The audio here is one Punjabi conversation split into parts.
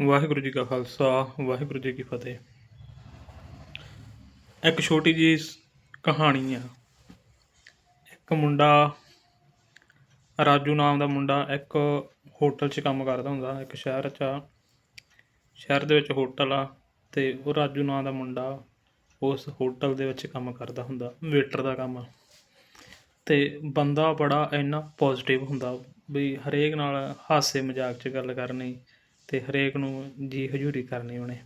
ਵਾਹਿਗੁਰੂ ਜੀ ਕਾ ਖਾਲਸਾ, ਵਾਹਿਗੁਰੂ ਜੀ ਕੀ ਫਤਿਹ। ਇੱਕ ਛੋਟੀ ਜੀ ਕਹਾਣੀ ਆ। ਇੱਕ ਮੁੰਡਾ, ਰਾਜੂ ਨਾਮ ਦਾ ਮੁੰਡਾ ਇੱਕ ਹੋਟਲ 'ਚ ਕੰਮ ਕਰਦਾ ਹੁੰਦਾ, ਇੱਕ ਸ਼ਹਿਰ 'ਚ ਆ। ਸ਼ਹਿਰ ਦੇ ਵਿੱਚ ਹੋਟਲ ਆ ਤੇ ਉਹ ਰਾਜੂ ਨਾਮ ਦਾ ਮੁੰਡਾ ਉਸ ਹੋਟਲ ਦੇ ਵਿੱਚ ਕੰਮ ਕਰਦਾ ਹੁੰਦਾ, ਵੇਟਰ ਦਾ ਕੰਮ। ਆ ਤੇ ਬੰਦਾ ਬੜਾ ਇੰਨਾ ਪੋਜ਼ਿਟਿਵ ਹੁੰਦਾ ਵੀ ਹਰੇਕ ਨਾਲ ਹਾਸੇ ਮਜ਼ਾਕ 'ਚ ਗੱਲ ਕਰਨੀ ਅਤੇ ਹਰੇਕ ਨੂੰ ਜੀ ਹਜ਼ੂਰੀ ਕਰਨੀ ਉਹਨੇ।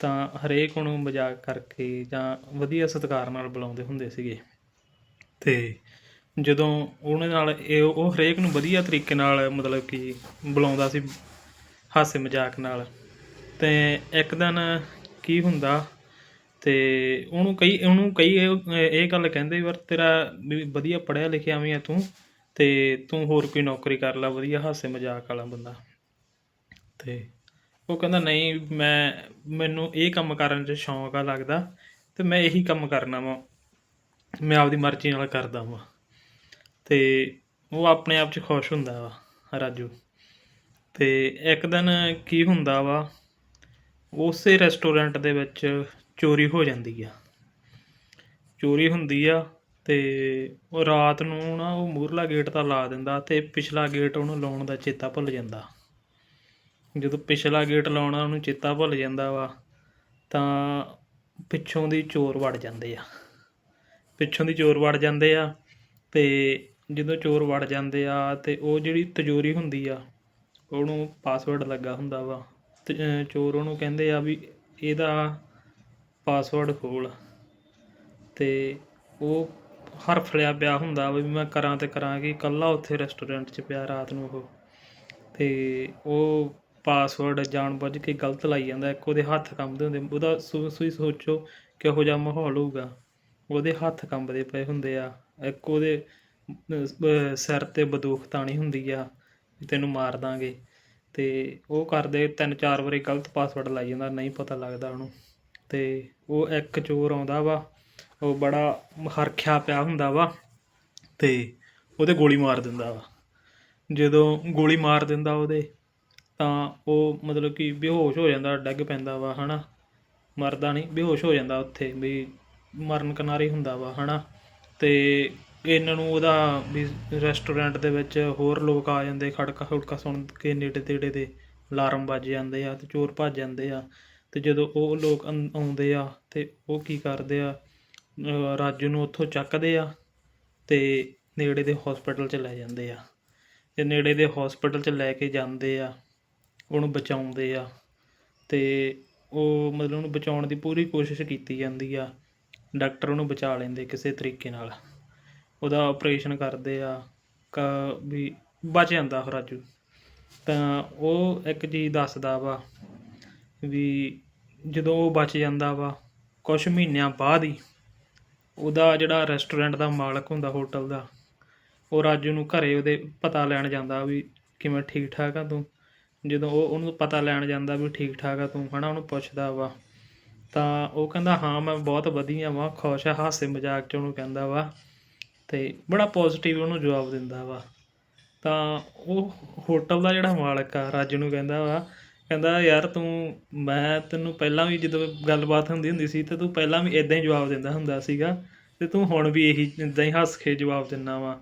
ਤਾਂ ਹਰੇਕ ਨੂੰ ਮਜ਼ਾਕ ਕਰਕੇ ਜਾਂ ਵਧੀਆ ਸਤਿਕਾਰ ਨਾਲ ਬੁਲਾਉਂਦੇ ਹੁੰਦੇ ਸੀਗੇ। ਅਤੇ ਜਦੋਂ ਉਹਨੇ ਨਾਲ ਇਹ ਉਹ ਹਰੇਕ ਨੂੰ ਵਧੀਆ ਤਰੀਕੇ ਨਾਲ ਮਤਲਬ ਕਿ ਬੁਲਾਉਂਦਾ ਸੀ ਹਾਸੇ ਮਜ਼ਾਕ ਨਾਲ। ਤੇ ਇੱਕ ਦਿਨ ਕੀ ਹੁੰਦਾ ਤੇ ਉਹਨੂੰ ਕਈ ਉਹਨੂੰ ਕਈ ਇਹ ਗੱਲ ਕਹਿੰਦੇ ਵੀ ਤੇਰਾ ਵੀ ਵਧੀਆ ਪੜ੍ਹਿਆ ਲਿਖਿਆ ਵੀ ਆ ਤੂੰ ਤੇ ਤੂੰ ਹੋਰ ਕੋਈ ਨੌਕਰੀ ਕਰ ਲੈ, ਵਧੀਆ ਹਾਸੇ ਮਜ਼ਾਕ ਵਾਲਾ ਬੰਦਾ। ਤੇ ਉਹ ਕਹਿੰਦਾ, ਨਹੀਂ, ਮੈਂ, ਮੈਨੂੰ ਇਹ ਕੰਮ ਕਰਨ 'ਚ ਸ਼ੌਂਕ ਆ ਲੱਗਦਾ ਅਤੇ ਮੈਂ ਇਹੀ ਕੰਮ ਕਰਨਾ ਵਾ। ਮੈਂ ਆਪਦੀ ਮਰਜ਼ੀ ਨਾਲ ਕਰਦਾ ਵਾਂ। ਅਤੇ ਉਹ ਆਪਣੇ ਆਪ 'ਚ ਖੁਸ਼ ਹੁੰਦਾ ਵਾ, ਰਾਜੂ। ਅਤੇ ਇੱਕ ਦਿਨ ਕੀ ਹੁੰਦਾ ਵਾ, ਉਸੇ ਰੈਸਟੋਰੈਂਟ ਦੇ ਵਿੱਚ ਚੋਰੀ ਹੋ ਜਾਂਦੀ ਆ। ਚੋਰੀ ਹੁੰਦੀ ਆ ਤੇ ਉਹ ਰਾਤ ਨੂੰ ਨਾ ਉਹ ਮੂਹਰਲਾ ਗੇਟ ਤਾਂ ਲਾ ਦਿੰਦਾ ਤੇ ਪਿਛਲਾ ਗੇਟ ਉਹਨੂੰ ਲਾਉਣ ਦਾ ਚੇਤਾ ਭੁੱਲ ਜਾਂਦਾ। ਜਦੋਂ ਪਿਛਲਾ ਗੇਟ ਲਾਉਣਾ, ਉਹਨੂੰ ਚੇਤਾ ਭੁੱਲ ਜਾਂਦਾ ਵਾ, ਤਾਂ ਪਿੱਛੋਂ ਦੀ ਚੋਰ ਵੜ ਜਾਂਦੇ ਆ। ਪਿੱਛੋਂ ਦੀ ਚੋਰ ਵੜ ਜਾਂਦੇ ਆ ਅਤੇ ਜਦੋਂ ਚੋਰ ਵੜ ਜਾਂਦੇ ਆ ਤੇ ਉਹ ਜਿਹੜੀ ਤਿਜੋਰੀ ਹੁੰਦੀ ਆ, ਉਹਨੂੰ ਪਾਸਵਰਡ ਲੱਗਾ ਹੁੰਦਾ ਵਾ। ਤੇ ਚੋਰ ਉਹਨੂੰ ਕਹਿੰਦੇ ਆ ਵੀ ਇਹਦਾ ਪਾਸਵਰਡ ਖੋਲ। ਤੇ ਉਹ ਹਰਫਲਿਆ ਪਿਆ ਹੁੰਦਾ ਵੀ ਮੈਂ ਕਰਾਂ ਤੇ ਕਰਾਂ ਕਿ ਇਕੱਲਾ ਉੱਥੇ ਰੈਸਟੋਰੈਂਟ 'ਚ ਪਿਆ ਰਾਤ ਨੂੰ ਉਹ। ਤੇ ਉਹ ਪਾਸਵਰਡ ਜਾਣਬੁੱਝ ਕੇ ਗਲਤ ਲਾਈ ਜਾਂਦਾ, ਇੱਕ ਉਹਦੇ ਹੱਥ ਕੰਬਦੇ ਹੁੰਦੇ, ਉਹਦਾ ਸੁ- ਤੁਸੀਂ ਸੋਚੋ ਕਿਹੋ ਜਿਹਾ ਮਾਹੌਲ ਹੋਊਗਾ। ਉਹਦੇ ਹੱਥ ਕੰਬਦੇ ਪਏ ਹੁੰਦੇ ਆ, ਇੱਕ ਉਹਦੇ ਸਿਰ ਤੇ ਬੰਦੂਕ ਤਾਣੀ ਹੁੰਦੀ ਆ, ਵੀ ਤੈਨੂੰ ਮਾਰ ਦਾਂਗੇ। ਤੇ ਉਹ ਕਰਦੇ ਤਿੰਨ ਚਾਰ ਵਾਰੀ ਗਲਤ ਪਾਸਵਰਡ ਲਾਈ ਜਾਂਦਾ, ਨਹੀਂ ਪਤਾ ਲੱਗਦਾ ਉਹਨੂੰ। ਤੇ ਉਹ ਇੱਕ ਚੋਰ ਆਉਂਦਾ ਵਾ, ਉਹ ਬੜਾ ਹਰਖਿਆ ਪਿਆ ਹੁੰਦਾ ਵਾ, ਤੇ ਉਹਦੇ ਗੋਲੀ ਮਾਰ ਦਿੰਦਾ ਵਾ। ਜਦੋਂ ਗੋਲੀ ਮਾਰ ਦਿੰਦਾ ਉਹਦੇ ਤਾਂ ਉਹ ਮਤਲਬ ਕਿ ਬੇਹੋਸ਼ ਹੋ ਜਾਂਦਾ, ਡਿੱਗ ਪੈਂਦਾ ਵਾ ਹੈ ਨਾ ਮਰਦਾ ਨਹੀਂ ਬੇਹੋਸ਼ ਹੋ ਜਾਂਦਾ ਉੱਥੇ ਵੀ ਮਰਨ ਕਿਨਾਰੇ ਹੁੰਦਾ ਵਾ ਹੈ ਨਾ ਅਤੇ ਇਹਨਾਂ ਨੂੰ ਉਹਦਾ ਵੀ ਰੈਸਟੋਰੈਂਟ ਦੇ ਵਿੱਚ ਹੋਰ ਲੋਕ ਆ ਜਾਂਦੇ, ਖੜਕਾ ਖੁੜਕਾ ਸੁਣ ਕੇ ਨੇੜੇ ਤੇੜੇ ਦੇ ਅਲਾਰਮ ਵੱਜ ਜਾਂਦੇ ਆ ਅਤੇ ਚੋਰ ਭੱਜ ਜਾਂਦੇ ਆ। ਅਤੇ ਜਦੋਂ ਉਹ ਲੋਕ ਅੰ- ਆਉਂਦੇ ਆ ਅਤੇ ਉਹ ਕੀ ਕਰਦੇ ਆ ਰਾਜੂ ਨੂੰ ਉੱਥੋਂ ਚੱਕਦੇ ਆ ਅਤੇ ਨੇੜੇ ਦੇ ਹਸਪੀਟਲ 'ਚ ਲੈ ਜਾਂਦੇ ਆ। ਅਤੇ ਨੇੜੇ ਦੇ ਹਸਪੀਟਲ 'ਚ ਲੈ ਕੇ ਜਾਂਦੇ ਆ। ਉਹਨੂੰ ਬਚਾਉਂਦੇ ਆ ਅਤੇ ਉਹ ਮਤਲਬ ਉਹਨੂੰ ਬਚਾਉਣ ਦੀ ਪੂਰੀ ਕੋਸ਼ਿਸ਼ ਕੀਤੀ ਜਾਂਦੀ ਆ। ਡਾਕਟਰ ਉਹਨੂੰ ਬਚਾ ਲੈਂਦੇ ਕਿਸੇ ਤਰੀਕੇ ਨਾਲ। ਉਹਦਾ ਆਪਰੇਸ਼ਨ ਕਰਦੇ ਆ, ਕ ਵੀ ਬਚ ਜਾਂਦਾ ਉਹ ਰਾਜੂ। ਤਾਂ ਉਹ ਇੱਕ ਚੀਜ਼ ਦੱਸਦਾ ਵਾ ਵੀ ਜਦੋਂ ਉਹ ਬਚ ਜਾਂਦਾ ਵਾ ਕੁਝ ਮਹੀਨਿਆਂ ਬਾਅਦ ਹੀ ਉਹਦਾ ਜਿਹੜਾ ਰੈਸਟੋਰੈਂਟ ਦਾ ਮਾਲਕ ਹੁੰਦਾ ਹੋਟਲ ਦਾ, ਉਹ ਰਾਜੂ ਨੂੰ ਘਰੇ ਉਹਦੇ ਪਤਾ ਲੈਣ ਜਾਂਦਾ ਵੀ ਕਿਵੇਂ ਠੀਕ ਠਾਕ ਆ ਤੂੰ। ਜਦੋਂ ਉਹ ਉਹਨੂੰ ਪਤਾ ਲੈਣ ਜਾਂਦਾ ਵੀ ਠੀਕ ਠਾਕ ਆ, ਤੂੰ ਹਨਾ ਉਹਨੂੰ ਪੁੱਛਦਾ ਵਾ। ਤਾਂ ਉਹ ਕਹਿੰਦਾ, ਹਾਂ, ਮੈਂ ਬਹੁਤ ਵਧੀਆ ਵਾਂ, ਖੁਸ਼ ਆ, ਹਾਸੇ ਮਜ਼ਾਕ ਚ ਉਹਨੂੰ ਕਹਿੰਦਾ ਵਾ ਤੇ ਬੜਾ ਪੋਜ਼ਿਟਿਵ ਉਹਨੂੰ ਜਵਾਬ ਦਿੰਦਾ ਵਾ। ਤਾਂ ਉਹ ਹੋਟਲ ਦਾ ਜਿਹੜਾ ਮਾਲਕ ਆ, ਰਾਜੂ ਨੂੰ ਕਹਿੰਦਾ ਵਾ, ਕਹਿੰਦਾ, ਯਾਰ ਤੂੰ, ਮੈਂ ਤੈਨੂੰ ਪਹਿਲਾਂ ਵੀ ਜਦੋਂ ਗੱਲਬਾਤ ਹੁੰਦੀ ਹੁੰਦੀ ਸੀ, ਤੇ ਤੂੰ ਪਹਿਲਾਂ ਵੀ ਇਦਾਂ ਹੀ ਜਵਾਬ ਦਿੰਦਾ ਹੁੰਦਾ ਸੀਗਾ ਤੇ ਤੂੰ ਹੁਣ ਵੀ ਇਹੀ ਇਦਾਂ ਹੀ ਹੱਸ ਕੇ ਜਵਾਬ ਦਿੰਦਾ ਵਾ।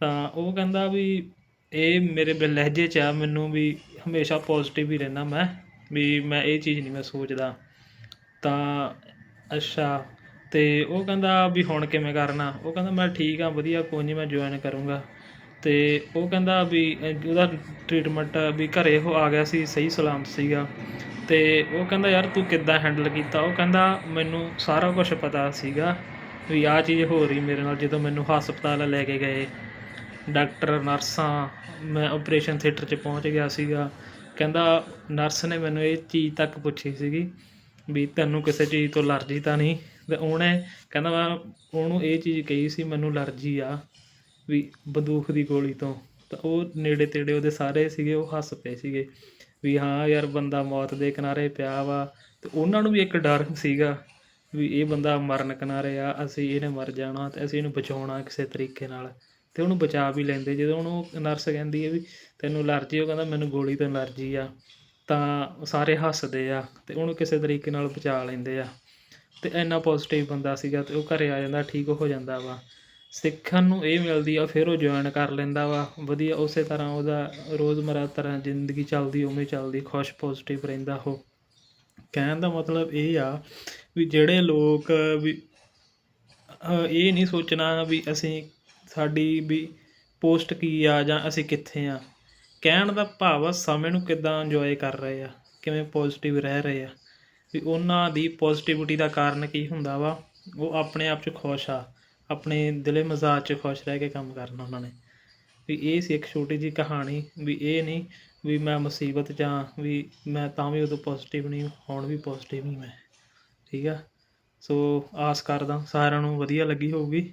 ਤਾਂ ਉਹ ਕਹਿੰਦਾ ਵੀ ਇਹ ਮੇਰੇ ਬ- ਲਹਿਜੇ 'ਚ ਆ, ਮੈਨੂੰ ਵੀ ਹਮੇਸ਼ਾ ਪੋਜ਼ਿਟਿਵ ਹੀ ਰਹਿੰਦਾ ਮੈਂ, ਵੀ ਮੈਂ ਇਹ ਚੀਜ਼ ਨਹੀਂ ਮੈਂ ਸੋਚਦਾ। ਤਾਂ ਅੱਛਾ, ਤੇ ਉਹ ਕਹਿੰਦਾ ਵੀ ਹੁਣ ਕਿਵੇਂ ਕਰਨਾ? ਉਹ ਕਹਿੰਦਾ ਮੈਂ ਠੀਕ ਆ, ਵਧੀਆ, ਕੋਈ ਨਹੀਂ ਮੈਂ ਜੁਆਇਨ ਕਰੂੰਗਾ। ਤੇ ਉਹ ਕਹਿੰਦਾ ਵੀ ਉਹਦਾ ਟ੍ਰੀਟਮੈਂਟ ਵੀ ਘਰੇ ਉਹ ਆ ਗਿਆ ਸੀ, ਸਹੀ ਸਲਾਮਤ ਸੀਗਾ। ਤੇ ਉਹ ਕਹਿੰਦਾ, ਯਾਰ ਤੂੰ ਕਿੱਦਾਂ ਹੈਂਡਲ ਕੀਤਾ? ਉਹ ਕਹਿੰਦਾ, ਮੈਨੂੰ ਸਾਰਾ ਕੁਝ ਪਤਾ ਸੀਗਾ ਵੀ ਆਹ ਚੀਜ਼ ਹੋ ਰਹੀ ਮੇਰੇ ਨਾਲ, ਜਦੋਂ ਮੈਨੂੰ ਹਸਪਤਾਲ ਲੈ ਕੇ ਗਏ। ਡਾਕਟਰ, ਨਰਸਾਂ, ਮੈਂ ਓਪਰੇਸ਼ਨ ਥੀਏਟਰ 'ਚ ਪਹੁੰਚ ਗਿਆ ਸੀਗਾ। ਕਹਿੰਦਾ, ਨਰਸ ਨੇ ਮੈਨੂੰ ਇਹ ਚੀਜ਼ ਤੱਕ ਪੁੱਛੀ ਸੀਗੀ ਵੀ ਤੈਨੂੰ ਕਿਸੇ ਚੀਜ਼ ਤੋਂ ਐਲਰਜੀ ਤਾਂ ਨਹੀਂ? ਅਤੇ ਉਹਨੇ ਕਹਿੰਦਾ, ਮੈਂ ਉਹਨੂੰ ਇਹ ਚੀਜ਼ ਕਹੀ ਸੀ, ਮੈਨੂੰ ਐਲਰਜੀ ਆ ਵੀ ਬੰਦੂਕ ਦੀ ਗੋਲੀ ਤੋਂ। ਤਾਂ ਉਹ ਨੇੜੇ ਤੇੜੇ ਉਹਦੇ ਸਾਰੇ ਸੀਗੇ, ਉਹ ਹੱਸ ਪਏ ਸੀਗੇ ਵੀ, ਹਾਂ ਯਾਰ, ਬੰਦਾ ਮੌਤ ਦੇ ਕਿਨਾਰੇ ਪਿਆ ਵਾ। ਤੇ ਉਹਨਾਂ ਨੂੰ ਵੀ ਇੱਕ ਡਰ ਸੀਗਾ ਵੀ ਇਹ ਬੰਦਾ ਮਰਨ ਕਿਨਾਰੇ ਆ, ਅਸੀਂ ਇਹਨੇ ਮਰ ਜਾਣਾ ਤੇ ਅਸੀਂ ਇਹਨੂੰ ਬਚਾਉਣਾ ਕਿਸੇ ਤਰੀਕੇ ਨਾਲ। ਤੇ ਉਹਨੂੰ ਬਚਾ ਵੀ ਲੈਂਦੇ। ਜਦੋਂ ਉਹਨੂੰ ਨਰਸ ਕਹਿੰਦੀ ਹੈ ਵੀ ਤੈਨੂੰ ਅਲਰਜੀ ਉਹ ਕਹਿੰਦਾ ਮੈਨੂੰ ਗੋਲੀ ਤੋਂ ਅਲਰਜੀ ਆ। ਤਾਂ ਸਾਰੇ ਹੱਸਦੇ ਆ ਤੇ ਉਹਨੂੰ ਕਿਸੇ ਤਰੀਕੇ ਨਾਲ ਬਚਾ ਲੈਂਦੇ ਆ। ਤੇ ਇੰਨਾ ਪੋਜ਼ਿਟਿਵ ਬੰਦਾ ਸੀਗਾ ਤੇ ਉਹ ਘਰੇ ਆ ਜਾਂਦਾ, ਠੀਕ ਹੋ ਜਾਂਦਾ ਵਾ। ਸਿੱਖਣ ਨੂੰ ਇਹ ਮਿਲਦੀ ਆ, ਫਿਰ ਉਹ ਜੁਆਇਨ ਕਰ ਲੈਂਦਾ ਵਾ। ਵਧੀਆ, ਉਸੇ ਤਰ੍ਹਾਂ ਉਹਦਾ ਰੋਜ਼ਮਰਾ ਤਰ੍ਹਾਂ ਜ਼ਿੰਦਗੀ ਚੱਲਦੀ, ਉਵੇਂ ਚੱਲਦੀ, ਖੁਸ਼ ਪੋਜ਼ਿਟਿਵ ਰਹਿੰਦਾ ਉਹ। ਕਹਿਣ ਦਾ ਮਤਲਬ ਇਹ ਆ ਵੀ ਜਿਹੜੇ ਲੋਕ ਵੀ ਇਹ ਨਹੀਂ ਸੋਚਣਾ ਵੀ ਅਸੀਂ ਸਾਡੀ ਵੀ ਪੋਸਟ ਕੀ ਆ ਜਾਂ ਅਸੀਂ ਕਿੱਥੇ ਆ? ਕਹਿਣ ਦਾ ਭਾਵ ਆ, ਸਮੇਂ ਨੂੰ ਕਿੱਦਾਂ ਇੰਜੋਏ ਕਰ ਰਹੇ ਆ? ਕਿਵੇਂ ਪੋਜ਼ਿਟਿਵ ਰਹਿ ਰਹੇ ਆ? ਵੀ ਉਹਨਾਂ ਦੀ ਪੋਜ਼ਿਟਿਵਿਟੀ ਦਾ ਕਾਰਨ ਕੀ ਹੁੰਦਾ ਵਾ? ਉਹ ਆਪਣੇ ਆਪ 'ਚ ਖੁਸ਼ ਆ। ਆਪਣੇ ਦਿਲੇ ਮਜ਼ਾਜ 'ਚ ਖੁਸ਼ ਰਹਿ ਕੇ ਕੰਮ ਕਰਨਾ ਉਹਨਾਂ ਨੇ। ਵੀ ਇਹ ਸੀ ਇੱਕ ਛੋਟੀ ਜੀ ਕਹਾਣੀ ਵੀ ਇਹ ਨਹੀਂ ਵੀ ਮੈਂ ਮੁਸੀਬਤ ਜਾਂ ਵੀ ਮੈਂ ਤਾਂ ਵੀ ਉਦੋਂ ਪੋਜ਼ਿਟਿਵ ਨਹੀਂ, ਹੁਣ ਵੀ ਪੋਜ਼ਿਟਿਵ ਹੀ ਮੈਂ। ਠੀਕ ਆ? ਸੋ ਆਸ ਕਰਦਾ ਸਾਰਿਆਂ ਨੂੰ ਵਧੀਆ ਲੱਗੀ ਹੋਊਗੀ।